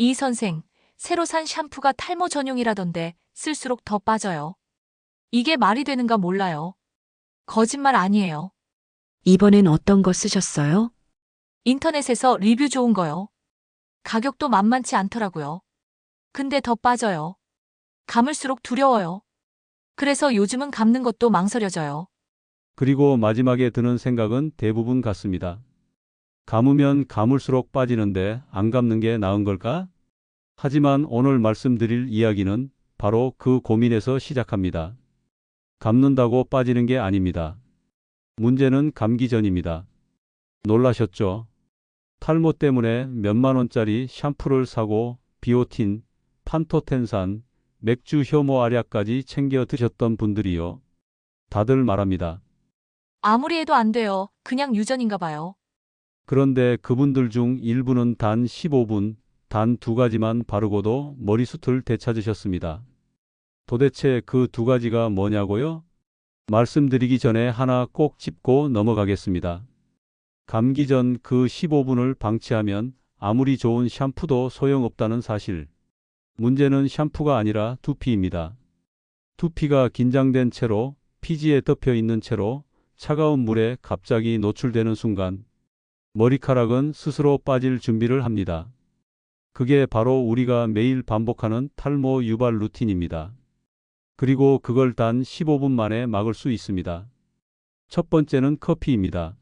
이 선생, 새로 산 샴푸가 탈모 전용이라던데 쓸수록 더 빠져요. 이게 말이 되는가 몰라요. 거짓말 아니에요. 이번엔 어떤 거 쓰셨어요? 인터넷에서 리뷰 좋은 거요. 가격도 만만치 않더라고요. 근데 더 빠져요. 감을수록 두려워요. 그래서 요즘은 감는 것도 망설여져요. 그리고 마지막에 드는 생각은 대부분 같습니다. 감으면 감을수록 빠지는데 안 감는 게 나은 걸까? 하지만 오늘 말씀드릴 이야기는 바로 그 고민에서 시작합니다. 감는다고 빠지는 게 아닙니다. 문제는 감기 전입니다. 놀라셨죠? 탈모 때문에 몇만 원짜리 샴푸를 사고 비오틴, 판토텐산, 맥주 효모 알약까지 챙겨 드셨던 분들이요. 다들 말합니다. 아무리 해도 안 돼요. 그냥 유전인가 봐요. 그런데 그분들 중 일부는 단 15분, 단 두 가지만 바르고도 머리숱을 되찾으셨습니다. 도대체 그 두 가지가 뭐냐고요? 말씀드리기 전에 하나 꼭 짚고 넘어가겠습니다. 감기 전 그 15분을 방치하면 아무리 좋은 샴푸도 소용없다는 사실. 문제는 샴푸가 아니라 두피입니다. 두피가 긴장된 채로 피지에 덮여 있는 채로 차가운 물에 갑자기 노출되는 순간 머리카락은 스스로 빠질 준비를 합니다. 그게 바로 우리가 매일 반복하는 탈모 유발 루틴입니다. 그리고 그걸 단 15분 만에 막을 수 있습니다. 첫 번째는 커피입니다.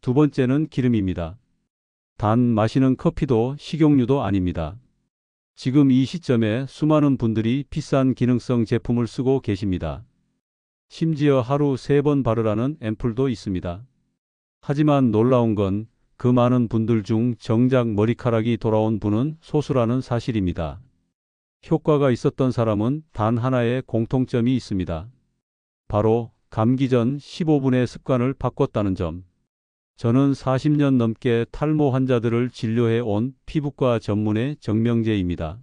두 번째는 기름입니다. 단 마시는 커피도 식용유도 아닙니다. 지금 이 시점에 수많은 분들이 비싼 기능성 제품을 쓰고 계십니다. 심지어 하루 세번 바르라는 앰플도 있습니다. 하지만 놀라운 건 그 많은 분들 중 정작 머리카락이 돌아온 분은 소수라는 사실입니다. 효과가 있었던 사람은 단 하나의 공통점이 있습니다. 바로 감기 전 15분의 습관을 바꿨다는 점. 저는 40년 넘게 탈모 환자들을 진료해 온 피부과 전문의 정명재입니다.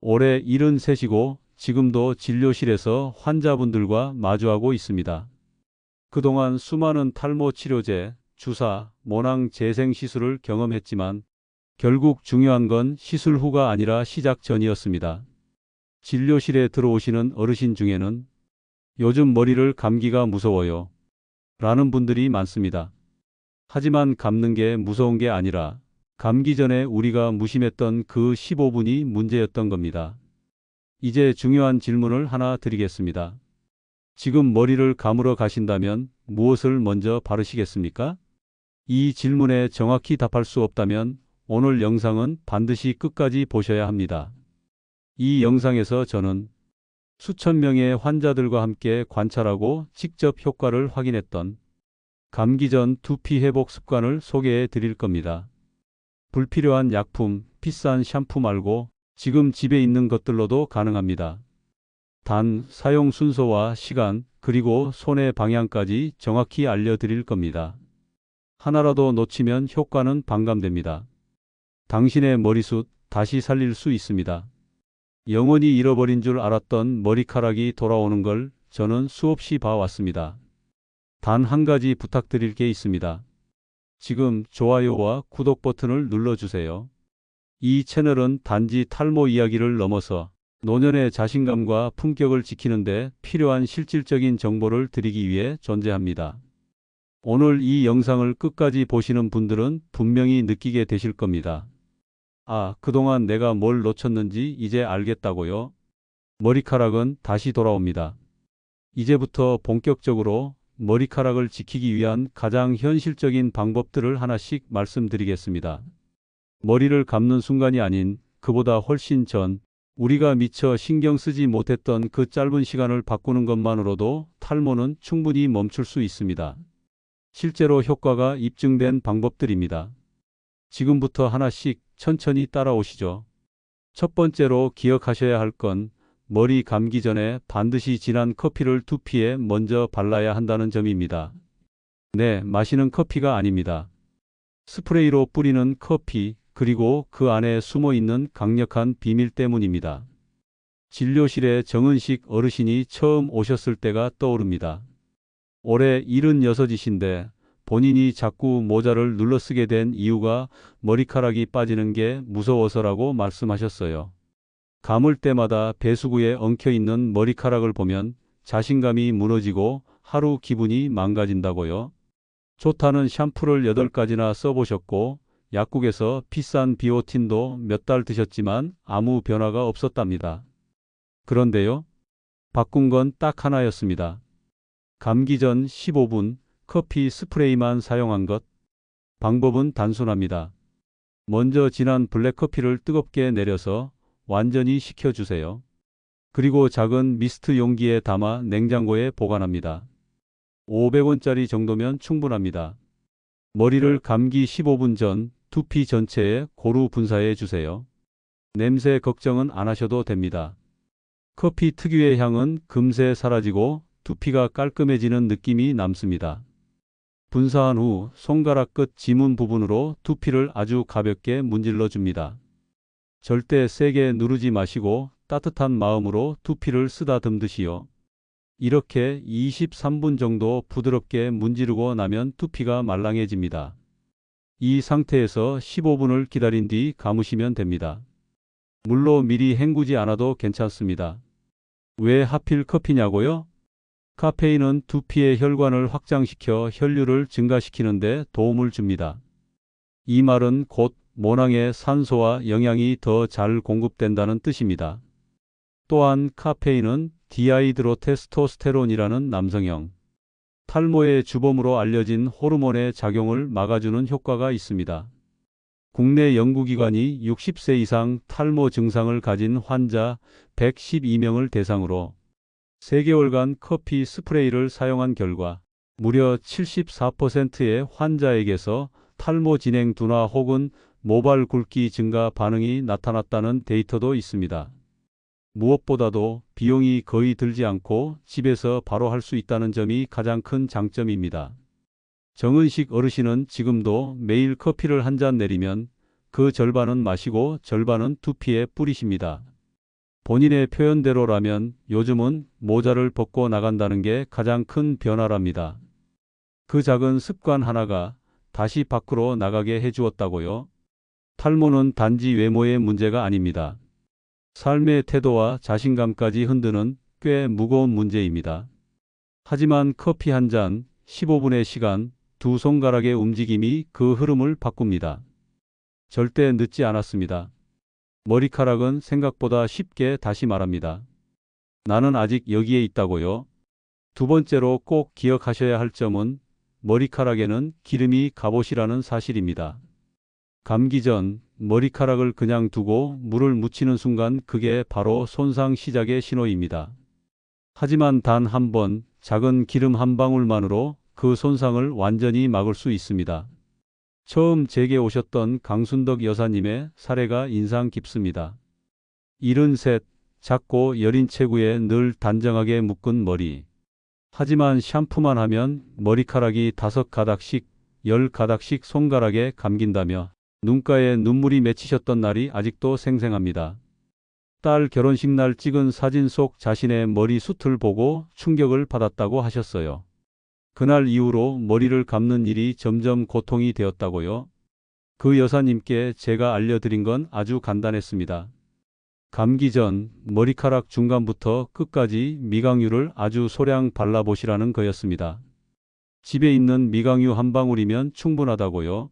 올해 73이고 지금도 진료실에서 환자분들과 마주하고 있습니다. 그동안 수많은 탈모 치료제, 주사, 모낭 재생 시술을 경험했지만 결국 중요한 건 시술 후가 아니라 시작 전이었습니다. 진료실에 들어오시는 어르신 중에는 요즘 머리를 감기가 무서워요. 라는 분들이 많습니다. 하지만 감는 게 무서운 게 아니라 감기 전에 우리가 무심했던 그 15분이 문제였던 겁니다. 이제 중요한 질문을 하나 드리겠습니다. 지금 머리를 감으러 가신다면 무엇을 먼저 바르시겠습니까? 이 질문에 정확히 답할 수 없다면 오늘 영상은 반드시 끝까지 보셔야 합니다. 이 영상에서 저는 수천 명의 환자들과 함께 관찰하고 직접 효과를 확인했던 감기 전 두피 회복 습관을 소개해 드릴 겁니다. 불필요한 약품, 비싼 샴푸 말고 지금 집에 있는 것들로도 가능합니다. 단 사용 순서와 시간 그리고 손의 방향까지 정확히 알려드릴 겁니다. 하나라도 놓치면 효과는 반감됩니다. 당신의 머리숱 다시 살릴 수 있습니다. 영원히 잃어버린 줄 알았던 머리카락이 돌아오는 걸 저는 수없이 봐왔습니다. 단 한 가지 부탁드릴 게 있습니다. 지금 좋아요와 구독 버튼을 눌러주세요. 이 채널은 단지 탈모 이야기를 넘어서 노년의 자신감과 품격을 지키는데 필요한 실질적인 정보를 드리기 위해 존재합니다. 오늘 이 영상을 끝까지 보시는 분들은 분명히 느끼게 되실 겁니다. 아, 그동안 내가 뭘 놓쳤는지 이제 알겠다고요? 머리카락은 다시 돌아옵니다. 이제부터 본격적으로 머리카락을 지키기 위한 가장 현실적인 방법들을 하나씩 말씀드리겠습니다. 머리를 감는 순간이 아닌 그보다 훨씬 전 우리가 미처 신경 쓰지 못했던 그 짧은 시간을 바꾸는 것만으로도 탈모는 충분히 멈출 수 있습니다. 실제로 효과가 입증된 방법들입니다. 지금부터 하나씩 천천히 따라오시죠. 첫 번째로 기억하셔야 할 건 머리 감기 전에 반드시 진한 커피를 두피에 먼저 발라야 한다는 점입니다. 네, 마시는 커피가 아닙니다. 스프레이로 뿌리는 커피, 그리고 그 안에 숨어 있는 강력한 비밀 때문입니다. 진료실에 정은식 어르신이 처음 오셨을 때가 떠오릅니다. 올해 76이신데 본인이 자꾸 모자를 눌러 쓰게 된 이유가 머리카락이 빠지는 게 무서워서라고 말씀하셨어요. 감을 때마다 배수구에 엉켜 있는 머리카락을 보면 자신감이 무너지고 하루 기분이 망가진다고요. 좋다는 샴푸를 8가지나 써보셨고 약국에서 비싼 비오틴도 몇 달 드셨지만 아무 변화가 없었답니다. 그런데요. 바꾼 건 딱 하나였습니다. 감기 전 15분 커피 스프레이만 사용한 것. 방법은 단순합니다. 먼저 진한 블랙커피를 뜨겁게 내려서 완전히 식혀주세요. 그리고 작은 미스트 용기에 담아 냉장고에 보관합니다. 500원짜리 정도면 충분합니다. 머리를 감기 15분 전 두피 전체에 고루 분사해 주세요. 냄새 걱정은 안 하셔도 됩니다. 커피 특유의 향은 금세 사라지고 두피가 깔끔해지는 느낌이 남습니다. 분사한 후 손가락 끝 지문 부분으로 두피를 아주 가볍게 문질러 줍니다. 절대 세게 누르지 마시고 따뜻한 마음으로 두피를 쓰다듬듯이요. 이렇게 23분 정도 부드럽게 문지르고 나면 두피가 말랑해집니다. 이 상태에서 15분을 기다린 뒤 감으시면 됩니다. 물로 미리 헹구지 않아도 괜찮습니다. 왜 하필 커피냐고요? 카페인은 두피의 혈관을 확장시켜 혈류를 증가시키는데 도움을 줍니다. 이 말은 곧 모낭에 산소와 영양이 더 잘 공급된다는 뜻입니다. 또한 카페인은 디아이드로테스토스테론이라는 남성형 탈모의 주범으로 알려진 호르몬의 작용을 막아주는 효과가 있습니다. 국내 연구기관이 60세 이상 탈모 증상을 가진 환자 112명을 대상으로 3개월간 커피 스프레이를 사용한 결과 무려 74%의 환자에게서 탈모 진행 둔화 혹은 모발 굵기 증가 반응이 나타났다는 데이터도 있습니다. 무엇보다도 비용이 거의 들지 않고 집에서 바로 할 수 있다는 점이 가장 큰 장점입니다. 정은식 어르신은 지금도 매일 커피를 한 잔 내리면 그 절반은 마시고 절반은 두피에 뿌리십니다. 본인의 표현대로라면 요즘은 모자를 벗고 나간다는 게 가장 큰 변화랍니다. 그 작은 습관 하나가 다시 밖으로 나가게 해주었다고요. 탈모는 단지 외모의 문제가 아닙니다. 삶의 태도와 자신감까지 흔드는 꽤 무거운 문제입니다. 하지만 커피 한 잔, 15분의 시간, 두 손가락의 움직임이 그 흐름을 바꿉니다. 절대 늦지 않았습니다. 머리카락은 생각보다 쉽게 다시 말합니다. 나는 아직 여기에 있다고요. 두 번째로 꼭 기억하셔야 할 점은 머리카락에는 기름이 갑옷이라는 사실입니다. 감기 전 머리카락을 그냥 두고 물을 묻히는 순간 그게 바로 손상 시작의 신호입니다. 하지만 단 한 번 작은 기름 한 방울만으로 그 손상을 완전히 막을 수 있습니다. 처음 제게 오셨던 강순덕 여사님의 사례가 인상 깊습니다. 73, 작고 여린 체구에 늘 단정하게 묶은 머리. 하지만 샴푸만 하면 머리카락이 다섯 가닥씩, 열 가닥씩 손가락에 감긴다며 눈가에 눈물이 맺히셨던 날이 아직도 생생합니다. 딸 결혼식 날 찍은 사진 속 자신의 머리숱을 보고 충격을 받았다고 하셨어요. 그날 이후로 머리를 감는 일이 점점 고통이 되었다고요. 그 여사님께 제가 알려드린 건 아주 간단했습니다. 감기 전 머리카락 중간부터 끝까지 미강유를 아주 소량 발라보시라는 거였습니다. 집에 있는 미강유 한 방울이면 충분하다고요.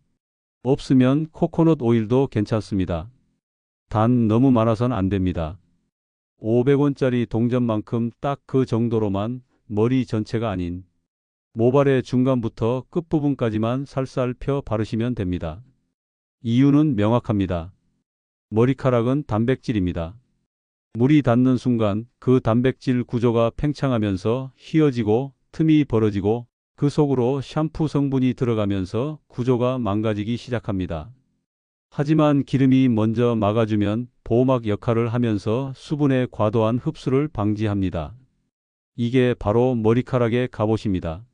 없으면 코코넛 오일도 괜찮습니다. 단 너무 많아선 안 됩니다. 500원짜리 동전만큼 딱 그 정도로만 머리 전체가 아닌 모발의 중간부터 끝부분까지만 살살 펴 바르시면 됩니다. 이유는 명확합니다. 머리카락은 단백질입니다. 물이 닿는 순간 그 단백질 구조가 팽창하면서 휘어지고 틈이 벌어지고 그 속으로 샴푸 성분이 들어가면서 구조가 망가지기 시작합니다. 하지만 기름이 먼저 막아주면 보호막 역할을 하면서 수분의 과도한 흡수를 방지합니다. 이게 바로 머리카락의 갑옷입니다.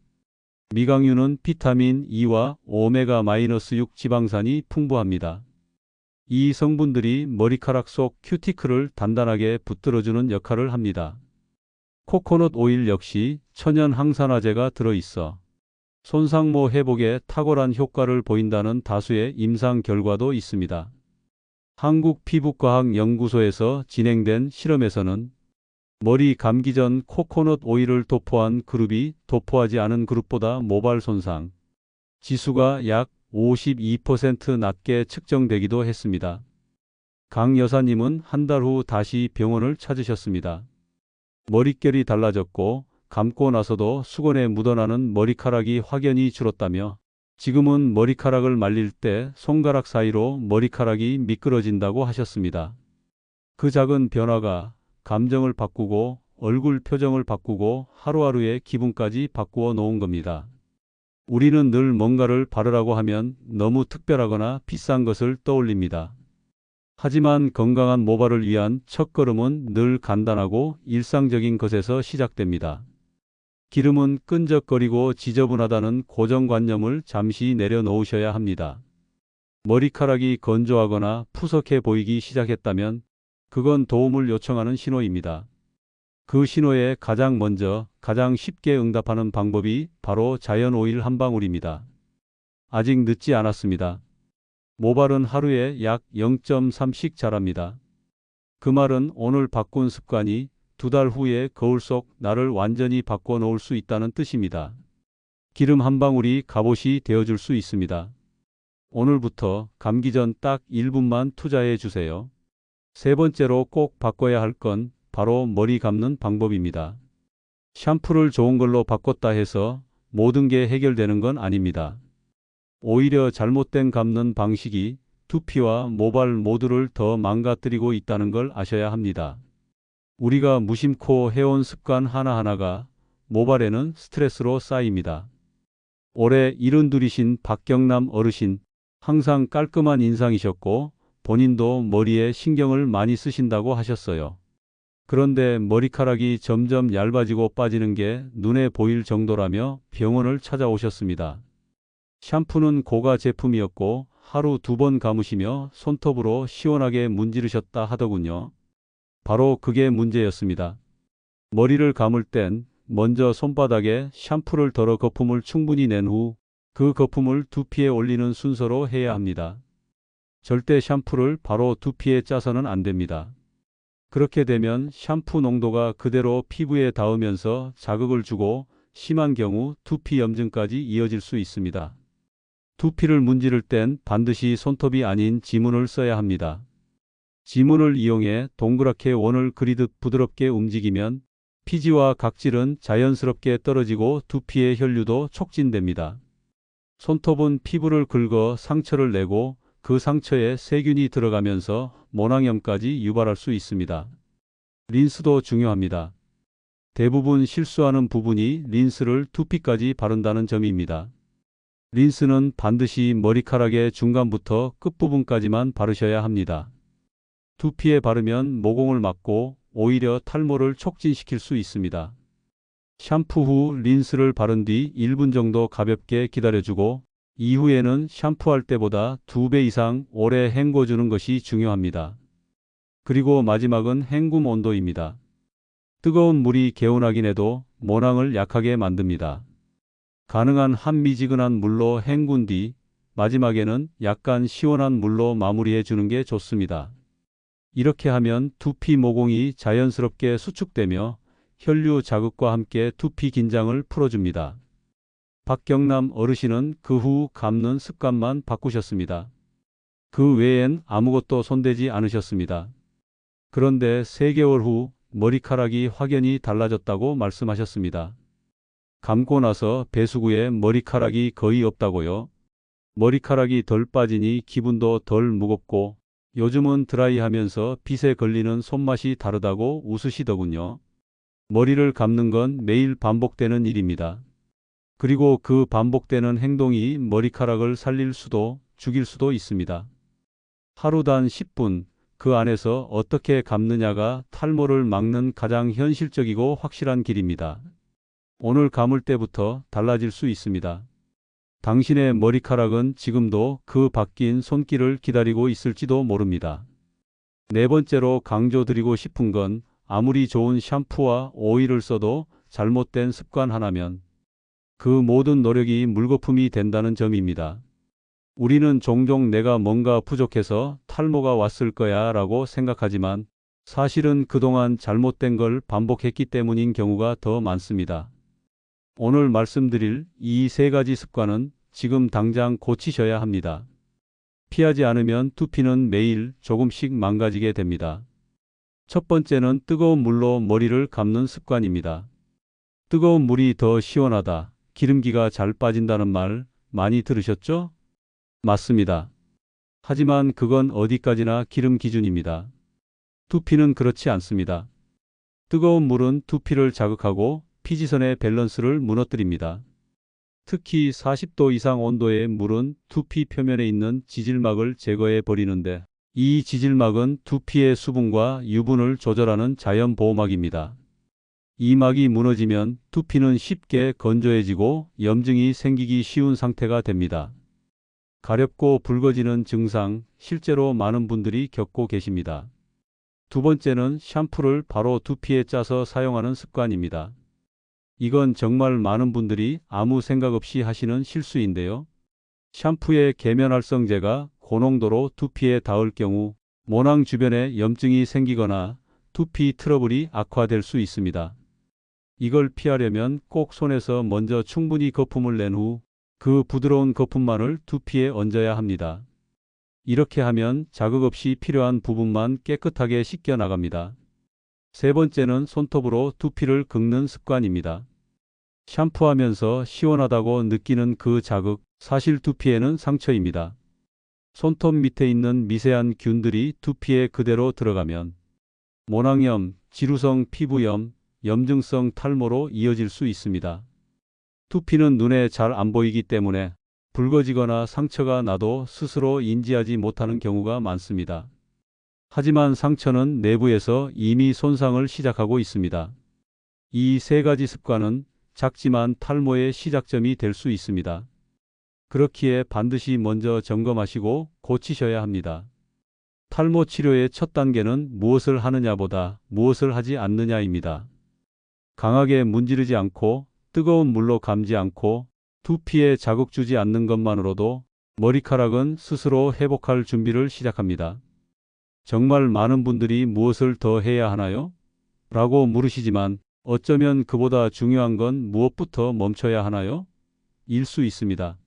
미강유는 비타민 E와 오메가-6 지방산이 풍부합니다. 이 성분들이 머리카락 속 큐티클을 단단하게 붙들어주는 역할을 합니다. 코코넛 오일 역시 천연 항산화제가 들어있어 손상모 회복에 탁월한 효과를 보인다는 다수의 임상 결과도 있습니다. 한국피부과학연구소에서 진행된 실험에서는 머리 감기 전 코코넛 오일을 도포한 그룹이 도포하지 않은 그룹보다 모발 손상 지수가 약 52% 낮게 측정되기도 했습니다. 강 여사님은 한 달 후 다시 병원을 찾으셨습니다. 머릿결이 달라졌고 감고 나서도 수건에 묻어나는 머리카락이 확연히 줄었다며 지금은 머리카락을 말릴 때 손가락 사이로 머리카락이 미끄러진다고 하셨습니다. 그 작은 변화가 감정을 바꾸고 얼굴 표정을 바꾸고 하루하루의 기분까지 바꾸어 놓은 겁니다. 우리는 늘 뭔가를 바르라고 하면 너무 특별하거나 비싼 것을 떠올립니다. 하지만 건강한 모발을 위한 첫걸음은 늘 간단하고 일상적인 것에서 시작됩니다. 기름은 끈적거리고 지저분하다는 고정관념을 잠시 내려놓으셔야 합니다. 머리카락이 건조하거나 푸석해 보이기 시작했다면 그건 도움을 요청하는 신호입니다. 그 신호에 가장 먼저 가장 쉽게 응답하는 방법이 바로 자연 오일 한 방울입니다. 아직 늦지 않았습니다. 모발은 하루에 약 0.3씩 자랍니다. 그 말은 오늘 바꾼 습관이 두 달 후에 거울 속 나를 완전히 바꿔 놓을 수 있다는 뜻입니다. 기름 한 방울이 갑옷이 되어줄 수 있습니다. 오늘부터 감기 전 딱 1분만 투자해 주세요. 세 번째로 꼭 바꿔야 할 건 바로 머리 감는 방법입니다. 샴푸를 좋은 걸로 바꿨다 해서 모든 게 해결되는 건 아닙니다. 오히려 잘못된 감는 방식이 두피와 모발 모두를 더 망가뜨리고 있다는 걸 아셔야 합니다. 우리가 무심코 해온 습관 하나하나가 모발에는 스트레스로 쌓입니다. 올해 일흔둘이신 박경남 어르신, 항상 깔끔한 인상이셨고 본인도 머리에 신경을 많이 쓰신다고 하셨어요. 그런데 머리카락이 점점 얇아지고 빠지는 게 눈에 보일 정도라며 병원을 찾아오셨습니다. 샴푸는 고가 제품이었고 하루 두 번 감으시며 손톱으로 시원하게 문지르셨다 하더군요. 바로 그게 문제였습니다. 머리를 감을 땐 먼저 손바닥에 샴푸를 덜어 거품을 충분히 낸 후 그 거품을 두피에 올리는 순서로 해야 합니다. 절대 샴푸를 바로 두피에 짜서는 안 됩니다. 그렇게 되면 샴푸 농도가 그대로 피부에 닿으면서 자극을 주고 심한 경우 두피 염증까지 이어질 수 있습니다. 두피를 문지를 땐 반드시 손톱이 아닌 지문을 써야 합니다. 지문을 이용해 동그랗게 원을 그리듯 부드럽게 움직이면 피지와 각질은 자연스럽게 떨어지고 두피의 혈류도 촉진됩니다. 손톱은 피부를 긁어 상처를 내고 그 상처에 세균이 들어가면서 모낭염까지 유발할 수 있습니다. 린스도 중요합니다. 대부분 실수하는 부분이 린스를 두피까지 바른다는 점입니다. 린스는 반드시 머리카락의 중간부터 끝부분까지만 바르셔야 합니다. 두피에 바르면 모공을 막고 오히려 탈모를 촉진시킬 수 있습니다. 샴푸 후 린스를 바른 뒤 1분 정도 가볍게 기다려주고 이후에는 샴푸할 때보다 2배 이상 오래 헹궈주는 것이 중요합니다. 그리고 마지막은 헹굼 온도입니다. 뜨거운 물이 개운하긴 해도 모낭을 약하게 만듭니다. 가능한 한 미지근한 물로 헹군 뒤 마지막에는 약간 시원한 물로 마무리해 주는 게 좋습니다. 이렇게 하면 두피 모공이 자연스럽게 수축되며 혈류 자극과 함께 두피 긴장을 풀어줍니다. 박경남 어르신은 그 후 감는 습관만 바꾸셨습니다. 그 외엔 아무것도 손대지 않으셨습니다. 그런데 3개월 후 머리카락이 확연히 달라졌다고 말씀하셨습니다. 감고 나서 배수구에 머리카락이 거의 없다고요. 머리카락이 덜 빠지니 기분도 덜 무겁고 요즘은 드라이하면서 빗에 걸리는 손맛이 다르다고 웃으시더군요. 머리를 감는 건 매일 반복되는 일입니다. 그리고 그 반복되는 행동이 머리카락을 살릴 수도 죽일 수도 있습니다. 하루 단 10분 그 안에서 어떻게 감느냐가 탈모를 막는 가장 현실적이고 확실한 길입니다. 오늘 감을 때부터 달라질 수 있습니다. 당신의 머리카락은 지금도 그 바뀐 손길을 기다리고 있을지도 모릅니다. 네 번째로 강조드리고 싶은 건 아무리 좋은 샴푸와 오일을 써도 잘못된 습관 하나면 그 모든 노력이 물거품이 된다는 점입니다. 우리는 종종 내가 뭔가 부족해서 탈모가 왔을 거야 라고 생각하지만 사실은 그동안 잘못된 걸 반복했기 때문인 경우가 더 많습니다. 오늘 말씀드릴 이 세 가지 습관은 지금 당장 고치셔야 합니다. 피하지 않으면 두피는 매일 조금씩 망가지게 됩니다. 첫 번째는 뜨거운 물로 머리를 감는 습관입니다. 뜨거운 물이 더 시원하다, 기름기가 잘 빠진다는 말 많이 들으셨죠? 맞습니다. 하지만 그건 어디까지나 기름 기준입니다. 두피는 그렇지 않습니다. 뜨거운 물은 두피를 자극하고 피지선의 밸런스를 무너뜨립니다. 특히 40도 이상 온도의 물은 두피 표면에 있는 지질막을 제거해 버리는데 이 지질막은 두피의 수분과 유분을 조절하는 자연 보호막입니다. 이 막이 무너지면 두피는 쉽게 건조해지고 염증이 생기기 쉬운 상태가 됩니다. 가렵고 붉어지는 증상 실제로 많은 분들이 겪고 계십니다. 두 번째는 샴푸를 바로 두피에 짜서 사용하는 습관입니다. 이건 정말 많은 분들이 아무 생각 없이 하시는 실수인데요. 샴푸의 계면활성제가 고농도로 두피에 닿을 경우 모낭 주변에 염증이 생기거나 두피 트러블이 악화될 수 있습니다. 이걸 피하려면 꼭 손에서 먼저 충분히 거품을 낸 후 그 부드러운 거품만을 두피에 얹어야 합니다. 이렇게 하면 자극 없이 필요한 부분만 깨끗하게 씻겨 나갑니다. 세 번째는 손톱으로 두피를 긁는 습관입니다. 샴푸하면서 시원하다고 느끼는 그 자극, 사실 두피에는 상처입니다. 손톱 밑에 있는 미세한 균들이 두피에 그대로 들어가면 모낭염, 지루성 피부염, 염증성 탈모로 이어질 수 있습니다. 두피는 눈에 잘 안 보이기 때문에 붉어지거나 상처가 나도 스스로 인지하지 못하는 경우가 많습니다. 하지만 상처는 내부에서 이미 손상을 시작하고 있습니다. 이 세 가지 습관은 작지만 탈모의 시작점이 될 수 있습니다. 그렇기에 반드시 먼저 점검하시고 고치셔야 합니다. 탈모 치료의 첫 단계는 무엇을 하느냐보다 무엇을 하지 않느냐입니다. 강하게 문지르지 않고 뜨거운 물로 감지 않고 두피에 자극 주지 않는 것만으로도 머리카락은 스스로 회복할 준비를 시작합니다. 정말 많은 분들이 무엇을 더 해야 하나요? 라고 물으시지만 어쩌면 그보다 중요한 건 무엇부터 멈춰야 하나요? 일 수 있습니다.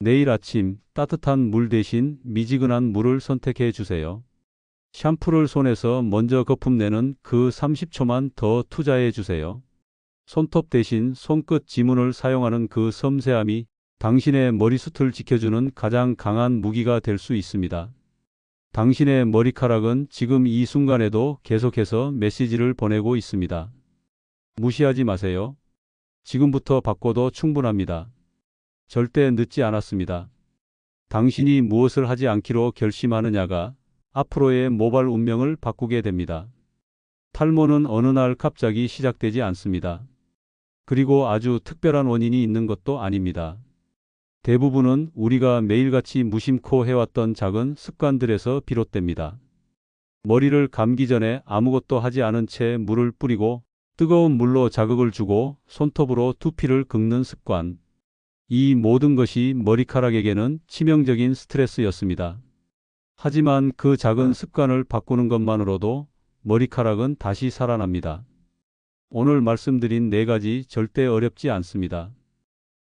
내일 아침 따뜻한 물 대신 미지근한 물을 선택해 주세요. 샴푸를 손에서 먼저 거품 내는 그 30초만 더 투자해 주세요. 손톱 대신 손끝 지문을 사용하는 그 섬세함이 당신의 머리숱을 지켜주는 가장 강한 무기가 될 수 있습니다. 당신의 머리카락은 지금 이 순간에도 계속해서 메시지를 보내고 있습니다. 무시하지 마세요. 지금부터 바꿔도 충분합니다. 절대 늦지 않았습니다. 당신이 무엇을 하지 않기로 결심하느냐가 앞으로의 모발 운명을 바꾸게 됩니다. 탈모는 어느 날 갑자기 시작되지 않습니다. 그리고 아주 특별한 원인이 있는 것도 아닙니다. 대부분은 우리가 매일같이 무심코 해왔던 작은 습관들에서 비롯됩니다. 머리를 감기 전에 아무것도 하지 않은 채 물을 뿌리고 뜨거운 물로 자극을 주고 손톱으로 두피를 긁는 습관. 이 모든 것이 머리카락에게는 치명적인 스트레스였습니다. 하지만 그 작은 습관을 바꾸는 것만으로도 머리카락은 다시 살아납니다. 오늘 말씀드린 네 가지 절대 어렵지 않습니다.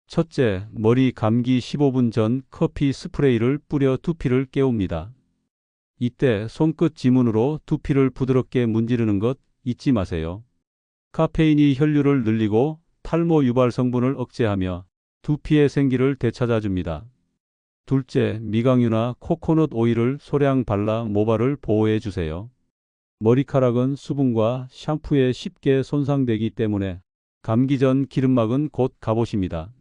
첫째, 머리 감기 15분 전 커피 스프레이를 뿌려 두피를 깨웁니다. 이때 손끝 지문으로 두피를 부드럽게 문지르는 것 잊지 마세요. 카페인이 혈류를 늘리고 탈모 유발 성분을 억제하며 두피의 생기를 되찾아줍니다. 둘째, 미강유나 코코넛 오일을 소량 발라 모발을 보호해 주세요. 머리카락은 수분과 샴푸에 쉽게 손상되기 때문에 감기 전 기름막은 곧 갑옷입니다.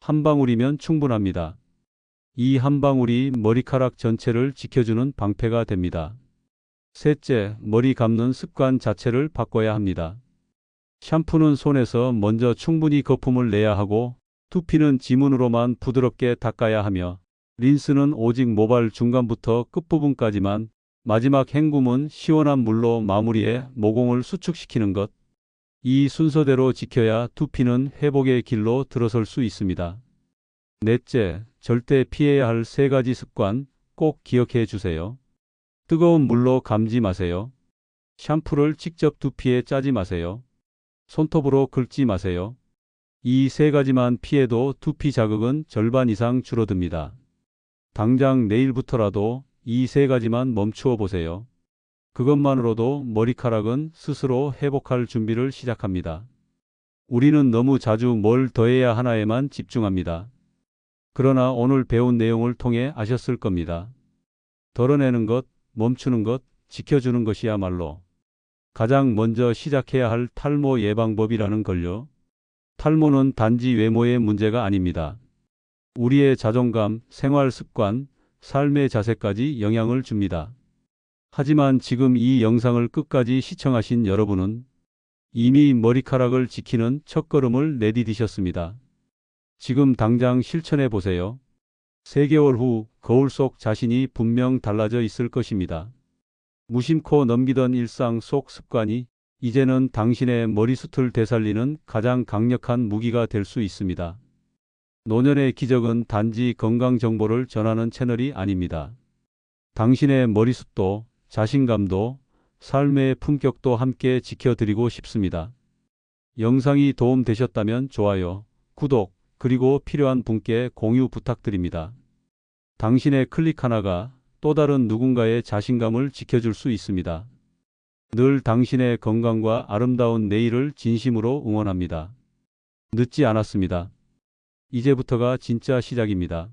한 방울이면 충분합니다. 이 한 방울이 머리카락 전체를 지켜주는 방패가 됩니다. 셋째, 머리 감는 습관 자체를 바꿔야 합니다. 샴푸는 손에서 먼저 충분히 거품을 내야 하고 두피는 지문으로만 부드럽게 닦아야 하며 린스는 오직 모발 중간부터 끝부분까지만 마지막 헹굼은 시원한 물로 마무리해 모공을 수축시키는 것. 이 순서대로 지켜야 두피는 회복의 길로 들어설 수 있습니다. 넷째, 절대 피해야 할 세 가지 습관 꼭 기억해 주세요. 뜨거운 물로 감지 마세요. 샴푸를 직접 두피에 짜지 마세요. 손톱으로 긁지 마세요. 이 세 가지만 피해도 두피 자극은 절반 이상 줄어듭니다. 당장 내일부터라도 이 세 가지만 멈추어 보세요. 그것만으로도 머리카락은 스스로 회복할 준비를 시작합니다. 우리는 너무 자주 뭘 더해야 하나에만 집중합니다. 그러나 오늘 배운 내용을 통해 아셨을 겁니다. 덜어내는 것, 멈추는 것, 지켜주는 것이야말로 가장 먼저 시작해야 할 탈모 예방법이라는 걸요. 탈모는 단지 외모의 문제가 아닙니다. 우리의 자존감, 생활 습관, 삶의 자세까지 영향을 줍니다. 하지만 지금 이 영상을 끝까지 시청하신 여러분은 이미 머리카락을 지키는 첫걸음을 내디디셨습니다. 지금 당장 실천해 보세요. 3개월 후 거울 속 자신이 분명 달라져 있을 것입니다. 무심코 넘기던 일상 속 습관이 이제는 당신의 머리숱을 되살리는 가장 강력한 무기가 될 수 있습니다. 노년의 기적은 단지 건강 정보를 전하는 채널이 아닙니다. 당신의 머리숱도 자신감도 삶의 품격도 함께 지켜드리고 싶습니다. 영상이 도움되셨다면 좋아요, 구독, 그리고 필요한 분께 공유 부탁드립니다. 당신의 클릭 하나가 또 다른 누군가의 자신감을 지켜줄 수 있습니다. 늘 당신의 건강과 아름다운 내일을 진심으로 응원합니다. 늦지 않았습니다. 이제부터가 진짜 시작입니다.